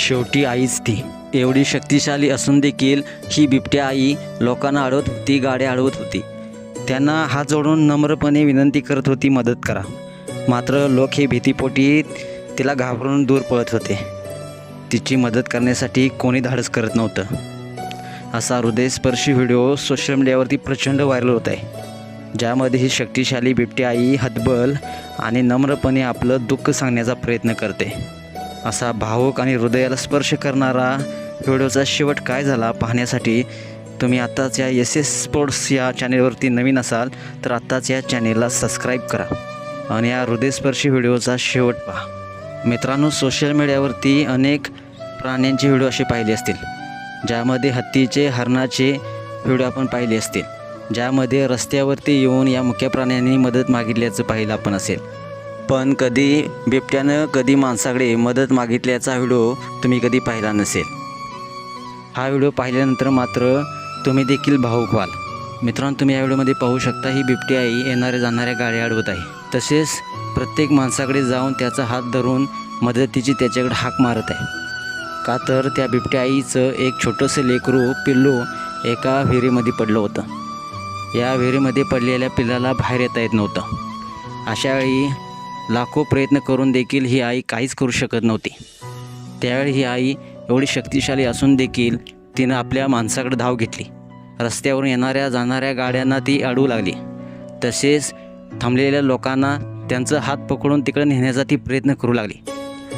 शेवटी आईच ती. एवढी शक्तिशाली असून देखील ही बिबट्या आई लोकांना अडवत होती गाड्या अडवत होती. त्यांना हात जोडून नम्रपणे विनंती करत होती मदत करा. मात्र लोक हे भीतीपोटी तिला घाबरून दूर पळत होते. तिची मदत करण्यासाठी कोणी धाडस करत नव्हतं. असा हृदयस्पर्शी व्हिडिओ सोशल मीडियावरती प्रचंड व्हायरल होत आहे. ज्यामध्ये ही शक्तिशाली बिबटी आई हतबल आणि नम्रपणे आपलं दुःख सांगण्याचा प्रयत्न करते. असा भावूक आणि हृदयाला स्पर्श करणारा व्हिडिओचा शेवट काय झाला पाहण्यासाठी तुम्ही आत्ताच या एस एस स्पोर्ट्स या चॅनेलवरती नवीन असाल तर आत्ताच या चॅनेलला सबस्क्राईब करा आणि या हृदयस्पर्शी व्हिडिओचा शेवट पहा. मित्रांनो सोशल मीडियावरती अनेक प्राण्यांचे व्हिडिओ असे पाहिले असतील ज्यामध्ये हत्तीचे हरणाचे व्हिडिओ आपण पाहिले असतील ज्यामध्ये रस्त्यावरती येऊन या मुख्य प्राण्यांनी मदत मागितल्याचं पाहिलं आपण असेल. पण कधी बिबट्यानं कधी माणसाकडे मदत मागितल्याचा व्हिडिओ तुम्ही कधी पाहिला नसेल. हा व्हिडिओ पाहिल्यानंतर मात्र तुम्ही देखील भाऊक व्हाल. मित्रांनो तुम्ही या व्हिडिओमध्ये पाहू शकता ही बिबटी आई येणाऱ्या जाणाऱ्या गाड्या अडवत आहे. तसेच प्रत्येक माणसाकडे जाऊन त्याचा हात धरून मदतीची त्याच्याकडे हाक मारत आहे. का तर त्या बिबट्या आईचं एक छोटंसं लेकरू पिल्लू एका विहिरीमध्ये पडलं होतं. या विहिरीमध्ये पडलेल्या पिल्लाला बाहेर येता येत नव्हतं. अशावेळी लाखो प्रयत्न करून देखील ही आई काहीच करू शकत नव्हती. त्यावेळी ही आई एवढी शक्तिशाली असून देखील तिनं आपल्या माणसाकडे धाव घेतली. रस्त्यावरून येणाऱ्या जाणाऱ्या गाड्यांना ती अडवू लागली. तसेच थांबलेल्या लोकांना त्यांचं हात पकडून तिकडे नेण्याचा ती प्रयत्न करू लागली.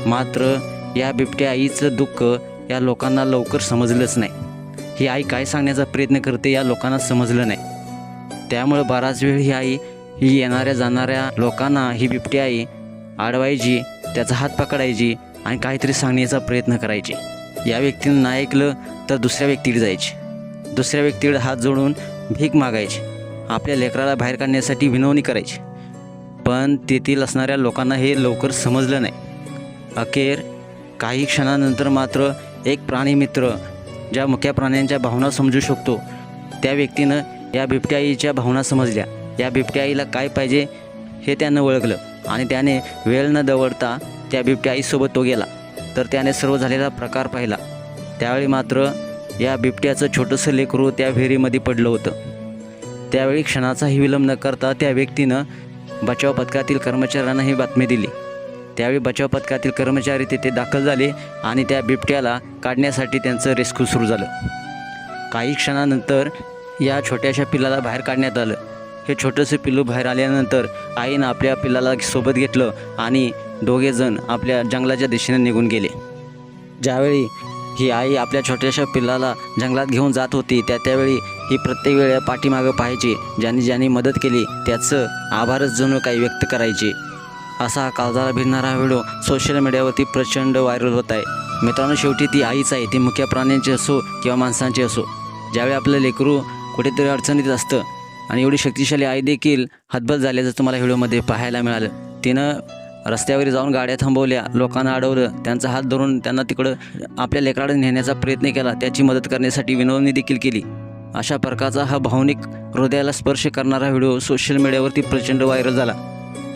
मात्र या बिबट्या आईचं दुःख या लोकांना लवकर समजलंच नाही. ही आई काय सांगण्याचा प्रयत्न करते या लोकांना समजलं नाही. त्यामुळे बराच वेळ ही आई ही येणाऱ्या जाणाऱ्या लोकांना ही बिबटी आई अडवायची त्याचा हात पकडायची आणि काहीतरी सांगण्याचा प्रयत्न करायची. या व्यक्तीनं नाही ऐकलं तर दुसऱ्या व्यक्तीकडे जायची. दुसऱ्या व्यक्तीकडे हात जोडून भीक मागायची. आपल्या लेकराला बाहेर काढण्यासाठी विनवणी करायची. पण तेथील असणाऱ्या लोकांना हे लवकर समजलं नाही. अखेर काही क्षणानंतर मात्र एक प्राणीमित्र ज्या मुख्या प्राण्यांच्या भावना समजू शकतो त्या व्यक्तीनं या बिबट्याईच्या भावना समजल्या. या बिबट्या आईला काय पाहिजे हे त्यानं ओळखलं. आणि त्याने वेळ न दवडता त्या बिबट्या आईसोबत तो गेला. तर त्याने सर्व झालेला प्रकार पाहिला. त्यावेळी मात्र या बिबट्याचं छोटंसं लेकरू त्या विहिरीमध्ये पडलं होतं. त्यावेळी क्षणाचाही विलंब न करता त्या व्यक्तीनं बचाव पथकातील कर्मचाऱ्यांना ही बातमी दिली. त्यावेळी बचाव पथकातील कर्मचारी तिथे दाखल झाले आणि त्या बिबट्याला काढण्यासाठी त्यांचं रेस्क्यू सुरू झालं. काही क्षणानंतर या छोट्याशा पिल्लाला बाहेर काढण्यात आलं. हे छोटंसं पिल्लू बाहेर आल्यानंतर आईनं आपल्या पिल्लाला सोबत घेतलं आणि दोघेजण आपल्या जंगलाच्या दिशेने निघून गेले. ज्यावेळी ही आई आपल्या छोट्याशा पिल्लाला जंगलात घेऊन जात होती त्या त्यावेळी ही प्रत्येक वेळा पाठीमागं पाहायची ज्यांनी ज्यांनी मदत केली त्याचं आभारच जणू काही व्यक्त करायचे. असा काळजाला भिडणारा व्हिडिओ सोशल मीडियावरती प्रचंड व्हायरल होत आहे. मित्रांनो शेवटी ती आईच आहे ती मुख्य प्राण्यांची असो किंवा माणसांची असो. ज्यावेळी आपलं लेकरू कुठेतरी अडचणीत असतं आणि एवढी शक्तिशाली आई देखील हतबल झाल्याचं तुम्हाला व्हिडिओमध्ये पाहायला मिळालं. तिनं रस्त्यावर जाऊन गाड्या थांबवल्या लोकांना अडवलं त्यांचा हात धरून त्यांना तिकडं आपल्या लेकराडे नेण्याचा प्रयत्न केला त्याची मदत करण्यासाठी विनोदनी देखील केली. अशा प्रकारचा हा भावनिक हृदयाला स्पर्श करणारा व्हिडिओ सोशल मीडियावरती प्रचंड व्हायरल झाला.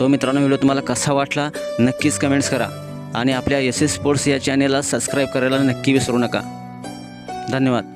तो मित्रांनो व्हिडिओ तुम्हाला कसा वाटला नक्कीच कमेंट्स करा आणि आपल्या एस एस स्पोर्ट्स या चॅनेलला सबस्क्राईब करायला नक्की विसरू नका. धन्यवाद.